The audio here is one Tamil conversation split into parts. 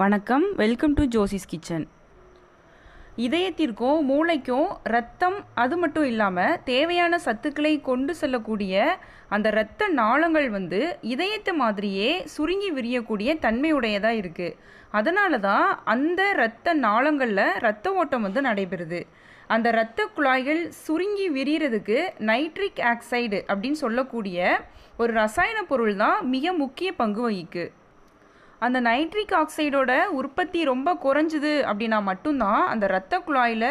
வணக்கம். வெல்கம் டு ஜோசிஸ் கிச்சன் இதயத்திற்கும் மூளைக்கும் ரத்தம் அது மட்டும் இல்லாமல் தேவையான சத்துக்களை கொண்டு செல்லக்கூடிய அந்த இரத்த நாளங்கள் வந்து இதயத்தை மாதிரியே சுருங்கி விரியக்கூடிய தன்மையுடையதாக இருக்குது அதனால தான் அந்த இரத்த நாளங்களில் இரத்த ஓட்டம் வந்து நடைபெறுது. அந்த இரத்த குழாய்கள் சுருங்கி விரியறதுக்கு நைட்ரிக் ஆக்சைடு அப்படின்னு சொல்லக்கூடிய ஒரு ரசாயன பொருள் தான் மிக முக்கிய பங்கு வகிக்கு. அந்த நைட்ரிக் ஆக்சைடோட உற்பத்தி ரொம்ப குறைஞ்சுது அப்படின்னா மட்டும்தான் அந்த இரத்த குழாயில்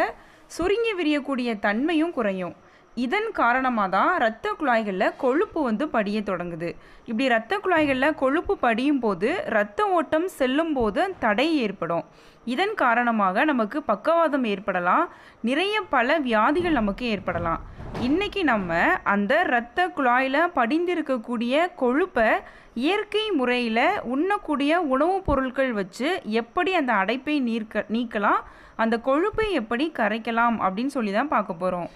சுருங்கி விரியக்கூடிய தன்மையும் குறையும். இதன் காரணமாக தான் இரத்த குழாய்களில் கொழுப்பு வந்து படிய தொடங்குது. இப்படி இரத்த குழாய்களில் கொழுப்பு படியும் போது இரத்த ஓட்டம் செல்லும் போது தடை ஏற்படும். இதன் காரணமாக நமக்கு பக்கவாதம் ஏற்படலாம். நிறைய பல வியாதிகள் நமக்கு ஏற்படலாம். இன்னைக்கு நம்ம அந்த இரத்த குழாயில் படிந்திருக்கக்கூடிய கொழுப்பை இயற்கை முறையில் உண்ணக்கூடிய உணவுப் பொருட்கள் வச்சு எப்படி அந்த அடைப்பை நீர்க்க நீக்கலாம் அந்த கொழுப்பை எப்படி கரைக்கலாம் அப்படின்னு சொல்லி தான் பார்க்க போகிறோம்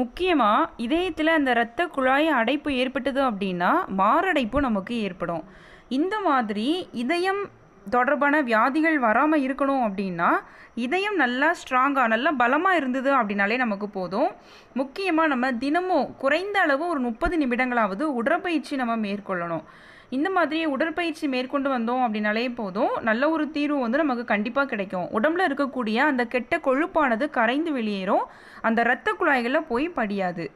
முக்கியமாக இதயத்தில் அந்த இரத்த குழாய் அடைப்பு ஏற்பட்டது அப்படின்னா மாரடைப்பு நமக்கு ஏற்படும். இந்த மாதிரி இதயம் தொடர்பான வியாதிகள் வராமல் இருக்கணும் அப்படின்னா இதயம் நல்லா ஸ்ட்ராங்காக நல்லா பலமாக இருந்தது அப்படின்னாலே நமக்கு போதும். முக்கியமாக நம்ம தினமும் குறைந்த அளவு ஒரு முப்பது நிமிடங்களாவது உடற்பயிற்சி நம்ம மேற்கொள்ளணும். இந்த மாதிரி உடற்பயிற்சி மேற்கொண்டு வந்தோம் அப்படின்னாலே போதும். நல்ல ஒரு தீர்வு வந்து நமக்கு கண்டிப்பாக கிடைக்கும். உடம்புல இருக்கக்கூடிய அந்த கெட்ட கொழுப்பானது கரைந்து வெளியேறும். அந்த இரத்த குழாய்களில் போய் படியாது.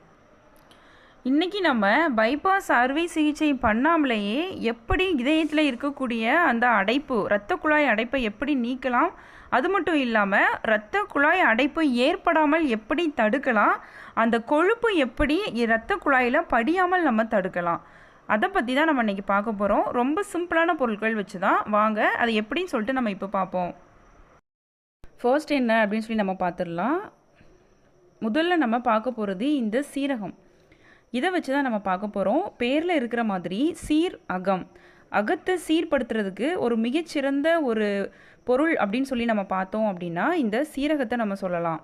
இன்றைக்கி நம்ம பைபாஸ் அறுவை சிகிச்சை பண்ணாமலேயே எப்படி இதயத்தில் இருக்கக்கூடிய அந்த அடைப்பு இரத்த குழாய் அடைப்பை எப்படி நீக்கலாம்? அது மட்டும் இல்லாமல் இரத்த குழாய் அடைப்பு ஏற்படாமல் எப்படி தடுக்கலாம்? அந்த கொழுப்பு எப்படி இரத்த குழாயில் படியாமல் நம்ம தடுக்கலாம்? அதை பற்றி தான் நம்ம இன்றைக்கி பார்க்க போகிறோம் ரொம்ப சிம்பிளான பொருட்கள் வச்சு தான் வாங்க. அது எப்படின்னு சொல்லிட்டு நம்ம இப்போ பார்ப்போம். ஃபர்ஸ்ட் என்ன அப்படின்னு சொல்லி நம்ம பார்த்துடலாம். முதல்ல நம்ம பார்க்க போகிறது இந்த சீரகம். இதை வச்சு தான் நம்ம பார்க்க போகிறோம் பேரில் இருக்கிற மாதிரி சீர் அகம். அகத்தை சீர்படுத்துறதுக்கு ஒரு மிகச்சிறந்த ஒரு பொருள் அப்படின்னு சொல்லி நம்ம பார்த்தோம் அப்படின்னா இந்த சீரகத்தை நம்ம சொல்லலாம்.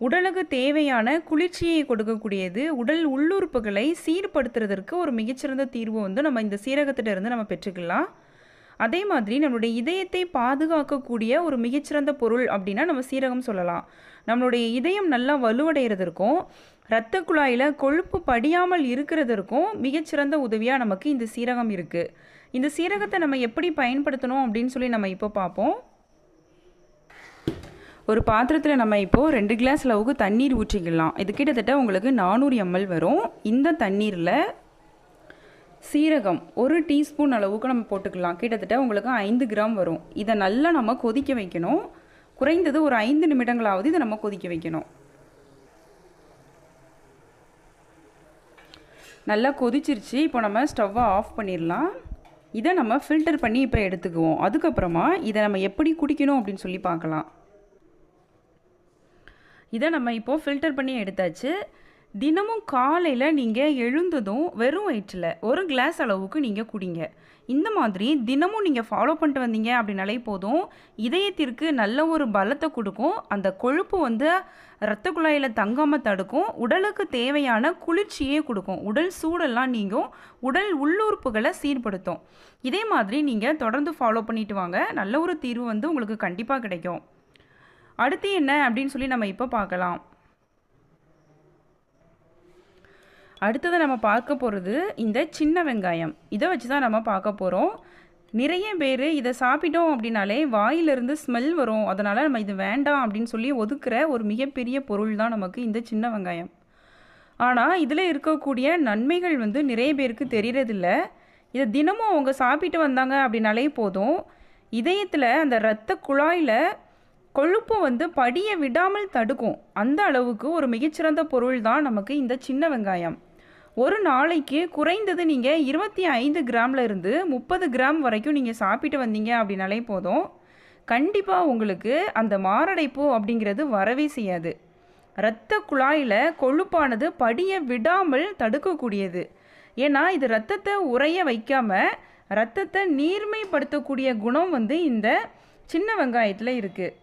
உடலுக்கு தேவையான குளிர்ச்சியை கொடுக்கக்கூடியது உடல் உள்ளுறுப்புகளை சீர்படுத்துறதற்கு ஒரு மிகச்சிறந்த தீர்வு வந்து நம்ம இந்த சீரகத்திட்ட இருந்து நம்ம பெற்றுக்கலாம். அதே மாதிரி நம்மளுடைய இதயத்தை பாதுகாக்கக்கூடிய ஒரு மிகச்சிறந்த பொருள் அப்படின்னா நம்ம சீரகம் சொல்லலாம். நம்மளுடைய இதயம் நல்லா வலுவடைகிறதற்கும் இரத்த குழாயில் கொழுப்பு படியாமல் இருக்கிறதற்கும் மிகச்சிறந்த உதவியாக நமக்கு இந்த சீரகம் இருக்குது இந்த சீரகத்தை நம்ம எப்படி பயன்படுத்தணும் அப்படின்னு சொல்லி நம்ம இப்போ பார்ப்போம். ஒரு பாத்திரத்தில் நம்ம இப்போது ரெண்டு கிளாஸ் அளவுக்கு தண்ணீர் ஊற்றிக்கலாம். இது கிட்டத்தட்ட உங்களுக்கு நானூறு எம்எல் வரும். இந்த தண்ணீரில் சீரகம் ஒரு டீஸ்பூன் அளவுக்கு நம்ம போட்டுக்கலாம். கிட்டத்தட்ட உங்களுக்கு ஐந்து கிராம் வரும். இதை நல்லா நம்ம கொதிக்க வைக்கணும். குறைந்தது ஒரு ஐந்து நிமிடங்களாவது இதை நம்ம கொதிக்க வைக்கணும். நல்லா கொதிச்சிருச்சு. இப்போ நம்ம ஸ்டவ்வை ஆஃப் பண்ணிடலாம். இதை நம்ம ஃபில்டர் பண்ணி இப்போ எடுத்துக்குவோம். அதுக்கப்புறமா இதை நம்ம எப்படி குடிக்கணும் அப்படின்னு சொல்லி பார்க்கலாம். இதை நம்ம இப்போது ஃபில்டர் பண்ணி எடுத்தாச்சு. தினமும் காலையில் நீங்கள் எழுந்ததும் வெறும் வயிற்றில் ஒரு கிளாஸ் அளவுக்கு நீங்கள் குடிங்க. இந்த மாதிரி தினமும் நீங்கள் ஃபாலோ பண்ணிட்டு வந்தீங்க அப்படின்னாலே போதும். இதயத்திற்கு நல்ல ஒரு பலத்தை கொடுக்கும். அந்த கொழுப்பு வந்து இரத்த குழாயில் தங்காமல் தடுக்கும். உடலுக்கு தேவையான குளிர்ச்சியே கொடுக்கும். உடல் சூடெல்லாம் நீங்கும். உடல் உள்ளுறுப்புகளை சீர்படுத்தும். இதே மாதிரி நீங்கள் தொடர்ந்து ஃபாலோ பண்ணிட்டு வாங்க. நல்ல ஒரு தீர்வு வந்து உங்களுக்கு கண்டிப்பாக கிடைக்கும். அடுத்து என்ன அப்படின்னு சொல்லி நம்ம இப்போ பார்க்கலாம். அடுத்தது நம்ம பார்க்க போகிறது இந்த சின்ன வெங்காயம். இதை வச்சு தான் நம்ம பார்க்க போகிறோம் நிறைய பேர் இதை சாப்பிட்டோம் அப்படின்னாலே வாயிலிருந்து ஸ்மெல் வரும். அதனால் நம்ம இது வேண்டாம் அப்படின்னு சொல்லி ஒதுக்குற ஒரு மிகப்பெரிய பொருள் தான் நமக்கு இந்த சின்ன வெங்காயம். ஆனால் இதில் இருக்கக்கூடிய நன்மைகள் வந்து நிறைய பேருக்கு தெரியறதில்ல. இதை தினமும் அவங்க சாப்பிட்டு வந்தாங்க அப்படின்னாலே போதும். இதயத்தில் அந்த இரத்த குழாயில் கொழுப்பு வந்து படியை விடாமல் தடுக்கும். அந்த அளவுக்கு ஒரு மிகச்சிறந்த பொருள் தான் நமக்கு இந்த சின்ன வெங்காயம். ஒரு நாளைக்கு குறைந்தது நீங்கள் இருபத்தி ஐந்து கிராமில் இருந்து முப்பது கிராம் வரைக்கும் நீங்கள் சாப்பிட்டு வந்தீங்க அப்படின்னாலே போதும். கண்டிப்பாக உங்களுக்கு அந்த மாரடைப்பு அப்படிங்கிறது வரவே செய்யாது. இரத்த குழாயில் கொழுப்பானது படியை விடாமல் தடுக்கக்கூடியது. ஏன்னா இது ரத்தத்தை உறைய வைக்காமல் ரத்தத்தை நீர்மைப்படுத்தக்கூடிய குணம் வந்து இந்த சின்ன வெங்காயத்தில் இருக்குது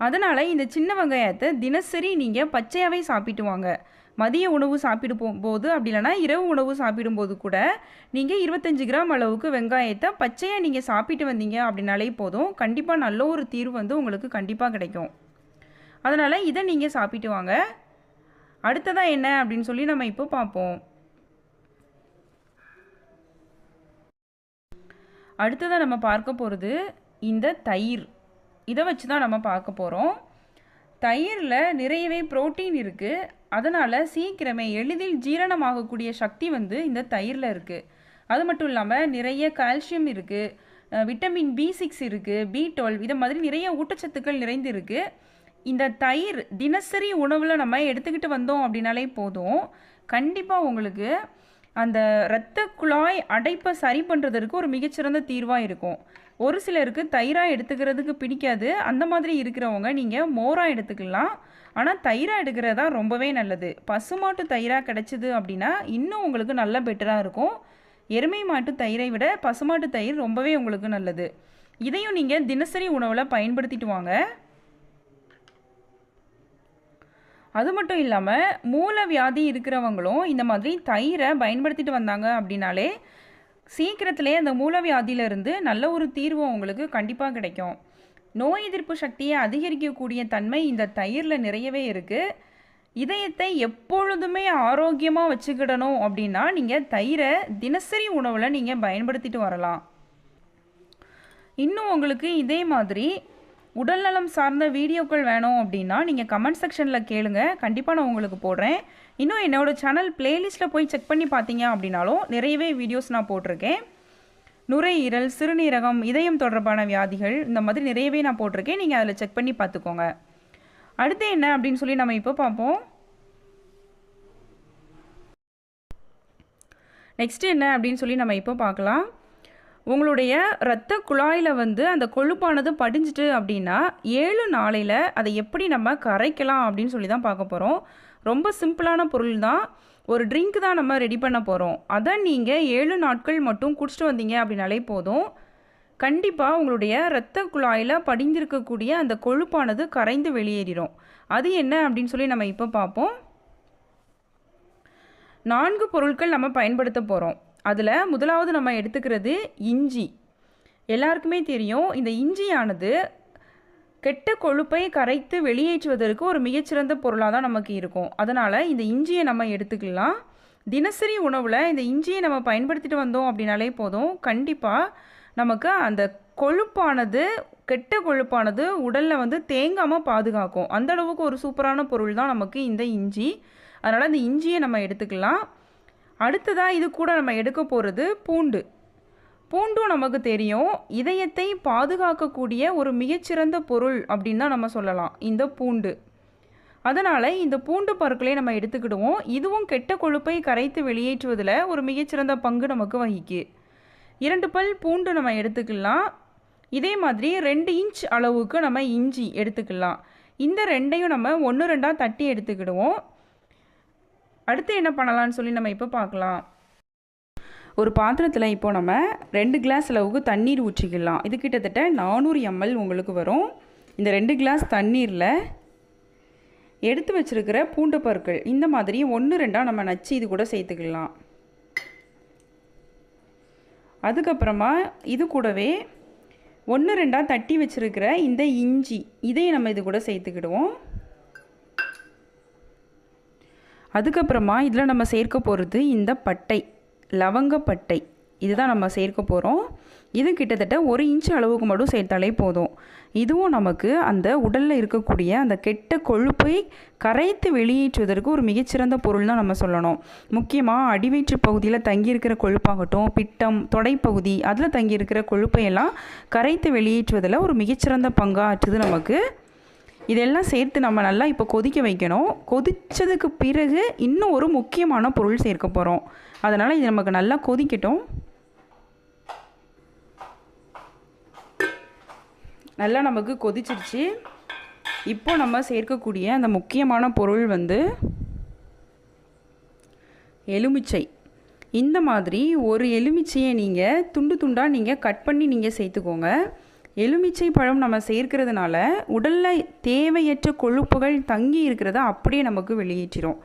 அதனால் இந்த சின்ன வெங்காயத்தை தினசரி நீங்கள் பச்சையாகவே சாப்பிட்டு வாங்க மதிய உணவு சாப்பிடு போது அப்படி இல்லைனா இரவு உணவு சாப்பிடும்போது கூட நீங்கள் இருபத்தஞ்சி கிராம் அளவுக்கு வெங்காயத்தை பச்சையாக நீங்கள் சாப்பிட்டு வந்தீங்க அப்படின்னாலே போதும். கண்டிப்பாக நல்ல ஒரு தீர்வு வந்து உங்களுக்கு கண்டிப்பாக கிடைக்கும். அதனால் இதை நீங்கள் சாப்பிட்டு வாங்க. அடுத்ததாக என்ன அப்படின்னு சொல்லி நம்ம இப்போ பார்ப்போம். அடுத்ததாக நம்ம பார்க்க போகிறது இந்த தயிர். இதை வச்சு தான் நம்ம பார்க்க போகிறோம் தயிரில் நிறையவே புரோட்டீன் இருக்குது அதனால் சீக்கிரமே எளிதில் ஜீரணமாகக்கூடிய சக்தி வந்து இந்த தயிரில் இருக்குது அது மட்டும் இல்லாமல் நிறைய கால்சியம் இருக்குது விட்டமின் பி சிக்ஸ் இருக்குது பி டுவெல் இதை மாதிரி நிறைய ஊட்டச்சத்துக்கள் நிறைந்து இருக்குது இந்த தயிர் தினசரி உணவில் நம்ம எடுத்துக்கிட்டு வந்தோம் அப்படின்னாலே போதும். கண்டிப்பாக உங்களுக்கு அந்த இரத்த குழாய் அடைப்பை சரி பண்ணுறதற்கு ஒரு மிகச்சிறந்த தீர்வாக இருக்கும். ஒரு சிலருக்கு தயிராக எடுத்துக்கிறதுக்கு பிடிக்காது. அந்த மாதிரி இருக்கிறவங்க நீங்கள் மோராக எடுத்துக்கலாம். ஆனால் தயிராக எடுக்கிறது தான் ரொம்பவே நல்லது. பசுமாட்டு தயிராக கிடச்சிது அப்படின்னா இன்னும் உங்களுக்கு நல்ல பெட்டராக இருக்கும். எருமை மாட்டு தயிரை விட பசுமாட்டு தயிர் ரொம்பவே உங்களுக்கு நல்லது. இதையும் நீங்கள் தினசரி உணவில் பயன்படுத்திட்டு வாங்க. அது மட்டும் இல்லாமல் மூல வியாதி இருக்கிறவங்களும் இந்த மாதிரி தயிரை பயன்படுத்திட்டு வந்தாங்க அப்படின்னாலே சீக்கிரத்திலே அந்த மூலவியாதியிலிருந்து நல்ல ஒரு தீர்வு உங்களுக்கு கண்டிப்பாக கிடைக்கும். நோய் எதிர்ப்பு சக்தியை அதிகரிக்கக்கூடிய தன்மை இந்த தயிரில் நிறையவே இருக்குது இதயத்தை எப்பொழுதுமே ஆரோக்கியமாக வச்சுக்கிடணும் அப்படின்னா நீங்கள் தயிரை தினசரி உணவில் நீங்கள் பயன்படுத்திட்டு வரலாம். இன்னும் உங்களுக்கு இதே மாதிரி உடல்நலம் சார்ந்த வீடியோக்கள் வேணும் அப்படின்னா நீங்கள் கமெண்ட் செக்ஷனில் கேளுங்க. கண்டிப்பாக நான் உங்களுக்கு போடுறேன். இன்னும் என்னோடய சேனல் பிளேலிஸ்ட்டில் போய் செக் பண்ணி பார்த்தீங்க அப்படின்னாலும் நிறையவே வீடியோஸ் நான் போட்டிருக்கேன். நுரையீரல் சிறுநீரகம் இதயம் தொடர்பான வியாதிகள் இந்த மாதிரி நிறையவே நான் போட்டிருக்கேன். நீங்கள் அதில் செக் பண்ணி பார்த்துக்கோங்க. அடுத்து என்ன அப்படின்னு சொல்லி நம்ம இப்போ பார்ப்போம். நெக்ஸ்ட் என்ன அப்படின்னு சொல்லி நம்ம இப்போ பார்க்கலாம். உங்களுடைய இரத்த குழாயில் வந்து அந்த கொழுப்பானது படிஞ்சிட்டு அப்படின்னா ஏழு நாளையில் அதை எப்படி நம்ம கரைக்கலாம் அப்படின்னு சொல்லி தான் பார்க்க போகிறோம் ரொம்ப சிம்பிளான பொருள் தான் ஒரு ட்ரிங்க் தான் நம்ம ரெடி பண்ண போகிறோம் அதை நீங்கள் ஏழு நாட்கள் மட்டும் குடிச்சிட்டு வந்தீங்க அப்படின்னாலே போதும். கண்டிப்பாக உங்களுடைய இரத்த குழாயில் படிந்திருக்கக்கூடிய அந்த கொழுப்பானது கரைந்து வெளியேறிடும். அது என்ன அப்படின்னு சொல்லி நம்ம இப்போ பார்ப்போம். நான்கு பொருட்கள் நம்ம பயன்படுத்த போகிறோம் அதில் முதலாவது நம்ம எடுத்துக்கிறது இஞ்சி. எல்லாருக்குமே தெரியும் இந்த இஞ்சியானது கெட்ட கொழுப்பை கரைத்து வெளியேற்றுவதற்கு ஒரு மிகச்சிறந்த பொருளாக தான் நமக்கு இருக்கும். அதனால் இந்த இஞ்சியை நம்ம எடுத்துக்கலாம். தினசரி உணவில் இந்த இஞ்சியை நம்ம பயன்படுத்திட்டு வந்தோம் அப்படின்னாலே போதும். கண்டிப்பாக நமக்கு அந்த கொழுப்பானது கெட்ட கொழுப்பானது உடலில் வந்து தேங்காமல் பாதுகாக்கும். அந்த அளவுக்கு ஒரு சூப்பரான பொருள் தான் நமக்கு இந்த இஞ்சி. அதனால் இந்த இஞ்சியை நம்ம எடுத்துக்கலாம். அடுத்ததாக இது கூட நம்ம எடுக்க போகிறது பூண்டு. பூண்டும் நமக்கு தெரியும். இதயத்தை பாதுகாக்கக்கூடிய ஒரு மிகச்சிறந்த பொருள் அப்படின்னு தான் நம்ம சொல்லலாம். இந்த பூண்டு. அதனால் இந்த பூண்டு பருக்களை நம்ம எடுத்துக்கிடுவோம். இதுவும் கெட்ட கொழுப்பை கரைத்து வெளியேற்றுவதில் ஒரு மிகச்சிறந்த பங்கு நமக்கு வகிக்கு. இரண்டு பல் பூண்டு நம்ம எடுத்துக்கலாம். இதே மாதிரி ரெண்டு இன்ச் அளவுக்கு நம்ம இஞ்சி எடுத்துக்கலாம். இந்த ரெண்டையும் நம்ம ஒன்று ரெண்டாக தட்டி எடுத்துக்கிடுவோம். அடுத்து என்ன பண்ணலான்னு சொல்லி நம்ம இப்போ பார்க்கலாம். ஒரு பாத்திரத்தில் இப்போ நம்ம ரெண்டு கிளாஸ் அளவுக்கு தண்ணீர் ஊற்றிக்கலாம். இது கிட்டத்தட்ட நானூறு எம்எல் உங்களுக்கு வரும். இந்த ரெண்டு கிளாஸ் தண்ணீரில் எடுத்து வச்சுருக்கிற பூண்டு பற்கள் இந்த மாதிரி ஒன்று ரெண்டாக நம்ம நச்சு இது கூட சேர்த்துக்கலாம். அதுக்கப்புறமா இது கூடவே ஒன்று ரெண்டாக தட்டி வச்சுருக்கிற இந்த இஞ்சி இதையும் நம்ம இது கூட சேர்த்துக்கிடுவோம். அதுக்கப்புறமா இதில் நம்ம சேர்க்க போகிறது இந்த பட்டை லவங்கப்பட்டை இதுதான் நம்ம சேர்க்க போகிறோம் இது கிட்டத்தட்ட ஒரு இன்ச் அளவுக்கு மட்டும் சேர்த்தாலே போதும். இதுவும் நமக்கு அந்த உடலில் இருக்கக்கூடிய அந்த கெட்ட கொழுப்பை கரைத்து வெளியேற்றுவதற்கு ஒரு மிகச்சிறந்த பொருள் தான் நம்ம சொல்லணும். முக்கியமாக அடிவயிற்று பகுதியில் தங்கியிருக்கிற கொழுப்பாகட்டும் பிட்டம் தொடைப்பகுதி அதில் தங்கியிருக்கிற கொழுப்பையெல்லாம் கரைத்து வெளியேற்றுவதில் ஒரு மிகச்சிறந்த பங்காற்றுது நமக்கு. இதெல்லாம் சேர்த்து நம்ம நல்லா இப்போ கொதிக்க வைக்கணும். கொதித்ததுக்கு பிறகு இன்னும் ஒரு முக்கியமான பொருள் சேர்க்க போகிறோம் அதனால் இது நமக்கு நல்லா கொதிக்கட்டும். நல்லா நமக்கு கொதிச்சிருச்சு. இப்போ நம்ம சேர்க்கக்கூடிய அந்த முக்கியமான பொருள் வந்து எலுமிச்சை. இந்த மாதிரி ஒரு எலுமிச்சையை நீங்கள் துண்டு துண்டாக நீங்கள் கட் பண்ணி நீங்கள் சேர்த்துக்கோங்க. எலுமிச்சை பழம் நம்ம சேர்க்கிறதுனால உடலில் தேவையற்ற கொழுப்புகள் தங்கி இருக்கிறத அப்படியே நமக்கு வெளியேற்றிடும்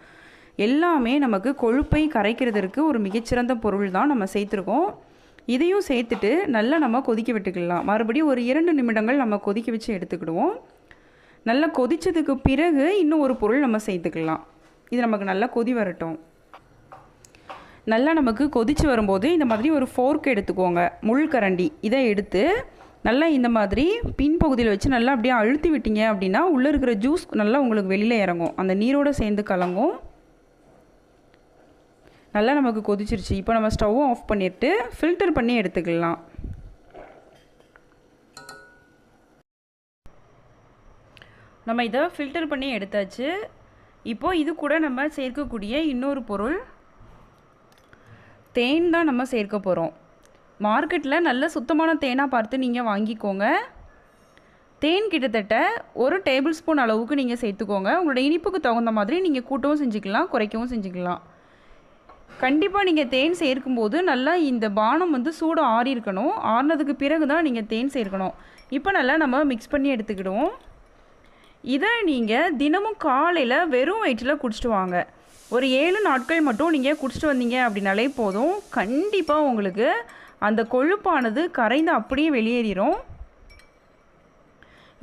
எல்லாமே நமக்கு கொழுப்பை கரைக்கிறதற்கு ஒரு மிகச்சிறந்த பொருள் தான் நம்ம சேர்த்துருக்கோம். இதையும் சேர்த்துட்டு நல்லா நம்ம கொதிக்க விட்டுக்கலாம். மறுபடியும் ஒரு இரண்டு நிமிடங்கள் நம்ம கொதிக்க வச்சு எடுத்துக்கிடுவோம். நல்லா கொதித்ததுக்கு பிறகு இன்னும் ஒரு பொருள் நம்ம சேர்த்துக்கலாம். இது நமக்கு நல்லா கொதி வரட்டும். நல்லா நமக்கு கொதிச்சு வரும்போது இந்த மாதிரி ஒரு ஃபோர்க் எடுத்துக்கோங்க. முள் கரண்டி. இதை எடுத்து நல்லா இந்த மாதிரி பின்பகுதியில் வச்சு நல்லா அப்படியே அழுத்தி விட்டீங்க அப்படின்னா உள்ளே இருக்கிற ஜூஸ் நல்லா உங்களுக்கு வெளியில் இறங்கும். அந்த நீரோடு சேர்ந்து கலங்கும். நல்லா நமக்கு கொதிச்சிருச்சு. இப்போ நம்ம ஸ்டவ்வும் ஆஃப் பண்ணிட்டு ஃபில்டர் பண்ணி எடுத்துக்கலாம். நம்ம இதை ஃபில்டர் பண்ணி எடுத்தாச்சு. இப்போ இது கூட நம்ம சேர்க்கக்கூடிய இன்னொரு பொருள் தேன் தான் நம்ம சேர்க்க போகிறோம் மார்க்கெட்டில் நல்ல சுத்தமான தேனாக பார்த்து நீங்கள் வாங்கிக்கோங்க. தேன் கிட்டத்தட்ட ஒரு டேபிள் ஸ்பூன் அளவுக்கு நீங்கள் சேர்த்துக்கோங்க. உங்களோட இனிப்புக்கு தகுந்த மாதிரி நீங்கள் கூட்டவும் செஞ்சுக்கலாம் குறைக்கவும் செஞ்சுக்கலாம். கண்டிப்பாக நீங்கள் தேன் சேர்க்கும்போது நல்லா இந்த பானம் வந்து சூடு ஆறி இருக்கணும். ஆறினதுக்கு பிறகு தான் நீங்கள் தேன் சேர்க்கணும். இப்போ நல்லா நம்ம மிக்ஸ் பண்ணி எடுத்துக்கிடுவோம். இதை நீங்கள் தினமும் காலையில் வெறும் வயிற்றில் குடிச்சிட்டு வாங்க. ஒரு ஏழு நாட்கள் மட்டும் நீங்கள் குடிச்சிட்டு வந்தீங்க அப்படின்னாலே போதும். கண்டிப்பாக உங்களுக்கு அந்த கொழுப்பானது கரைந்து அப்படியே வெளியேறிடும்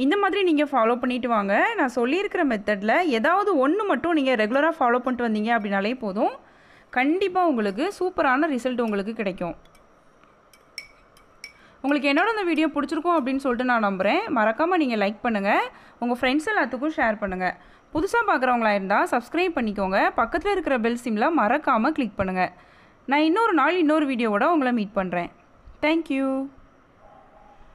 இந்த மாதிரி நீங்கள் ஃபாலோ பண்ணிட்டு வாங்க. நான் சொல்லியிருக்கிற மெத்தடில் ஏதாவது ஒன்று மட்டும் நீங்கள் ரெகுலராக ஃபாலோ பண்ணிட்டு வந்தீங்க அப்படின்னாலே போதும். கண்டிப்பாக உங்களுக்கு சூப்பரான ரிசல்ட் உங்களுக்கு கிடைக்கும். உங்களுக்கு என்னோட இந்த வீடியோ பிடிச்சிருக்கும் அப்படின்னு சொல்லிட்டு நான் நம்புகிறேன் மறக்காமல் நீங்கள் லைக் பண்ணுங்கள் உங்கள் ஃப்ரெண்ட்ஸ் எல்லாத்துக்கும் ஷேர் பண்ணுங்கள் புதுசாக பார்க்குறவங்களா இருந்தால் சப்ஸ்கிரைப் பண்ணிக்கோங்க. பக்கத்தில் இருக்கிற பெல் சிம்மில் மறக்காமல் கிளிக் பண்ணுங்கள் நான் இன்னொரு நாள் இன்னொரு வீடியோவோட உங்களை மீட் பண்ணுறேன் தேங்க்யூ